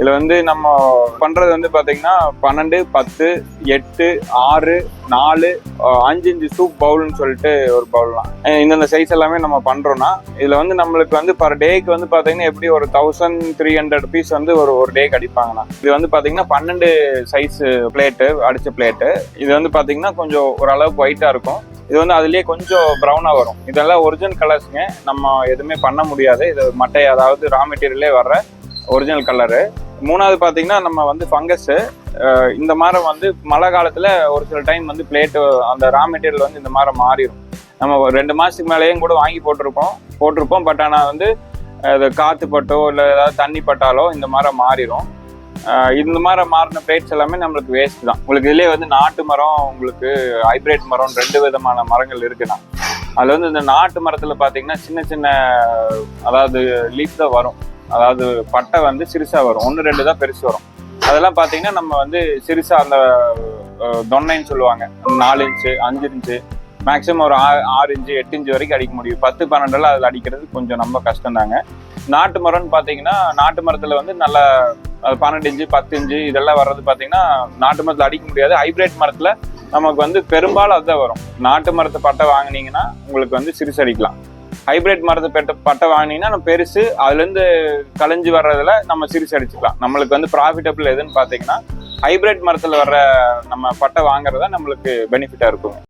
இதில் வந்து நம்ம பண்ணுறது வந்து பார்த்தீங்கன்னா பன்னெண்டு பத்து எட்டு ஆறு நாலு அஞ்சு இஞ்சு சூப் பவுல்னு சொல்லிட்டு ஒரு பவுல்லாம் இந்தந்த சைஸ் எல்லாமே நம்ம பண்ணுறோன்னா இதில் வந்து நம்மளுக்கு வந்து பர் டேக்கு வந்து பார்த்தீங்கன்னா எப்படி ஒரு தௌசண்ட் த்ரீ ஹண்ட்ரட் பீஸ் வந்து ஒரு ஒரு டேக்கு அடிப்பாங்கண்ணா இது வந்து பார்த்தீங்கன்னா பன்னெண்டு சைஸ் பிளேட்டு அடித்த பிளேட்டு இது வந்து பார்த்தீங்கன்னா கொஞ்சம் ஓரளவுக்கு ஒயிட்டாக இருக்கும். இது வந்து அதுலேயே கொஞ்சம் ப்ரௌனாக வரும். இதெல்லாம் ஒரிஜினல் கலர்ஸுங்க நம்ம எதுவுமே பண்ண முடியாது. இது மட்டை அதாவது ரா மெட்டீரியல்லே வர்ற ஒரிஜினல் கலரு மூணாவது பார்த்தீங்கன்னா நம்ம வந்து ஃபங்கஸ்ஸு இந்த மரம் வந்து மழை காலத்தில் ஒரு சில டைம் வந்து பிளேட்டு அந்த ரா மெட்டீரியல் வந்து இந்த மாதிரி மாறிடும் நம்ம ஒரு ரெண்டு மாதத்துக்கு மேலேயும் கூட வாங்கி போட்டிருப்போம். போட்டிருப்போம். பட் ஆனால் வந்து அது காற்று பட்டோ இல்லை ஏதாவது தண்ணி பட்டாலோ இந்த மாதிரி மாறிடும் இந்த மாதிரி மாறின பிளேட்ஸ் எல்லாமே நம்மளுக்கு வேஸ்ட் தான். உங்களுக்கு இதுலேயே வந்து நாட்டு மரம் உங்களுக்கு ஹைப்ரிட் மரம் ரெண்டு விதமான மரங்கள் இருக்குண்ணா அதில் வந்து இந்த நாட்டு மரத்தில் பார்த்தீங்கன்னா சின்ன சின்ன அதாவது லீஃப் தான் வரும். அதாவது பட்டை வந்து சிறுசா வரும். ஒன்று ரெண்டு தான் பெருசு வரும். அதெல்லாம் பார்த்தீங்கன்னா நம்ம வந்து சிறுசா அந்த தொன்னைன்னு சொல்லுவாங்க. நாலு இன்ச்சு அஞ்சு இன்ச்சு மேக்ஸிமம் ஒரு ஆறு ஆறு இன்ச்சு எட்டு இன்ச்சு வரைக்கும் அடிக்க முடியும். பத்து பன்னெண்டுல அதில் அடிக்கிறது கொஞ்சம் ரொம்ப கஷ்டம் தாங்க நாட்டு மரம்னு பார்த்தீங்கன்னா நாட்டு மரத்தில் வந்து நல்லா அது பன்னெண்டு இன்ச்சு பத்து இன்ச்சு இதெல்லாம் வர்றது பார்த்தீங்கன்னா நாட்டு மரத்தில் அடிக்க முடியாது. ஹைப்ரிட் மரத்தில் நமக்கு வந்து பெரும்பாலும் அதுதான் வரும். நாட்டு மரத்தை பட்டை வாங்குனீங்கன்னா உங்களுக்கு வந்து சிறுசு அடிக்கலாம். ஹைபிரிட் மரத்தை பெட்ட பட்டை வாங்கினீங்கன்னா நம்ம பெருசு அதுலேருந்து கலைஞ்சு வர்றதுல நம்ம சிரிச்சு அடிச்சுக்கலாம். நம்மளுக்கு வந்து ப்ராஃபிட்டபிள் எதுன்னு பார்த்தீங்கன்னா ஹைபிரிட் மரத்தில் வர்ற நம்ம பட்டை வாங்குறதா நம்மளுக்கு பெனிஃபிட்டாக இருக்குங்க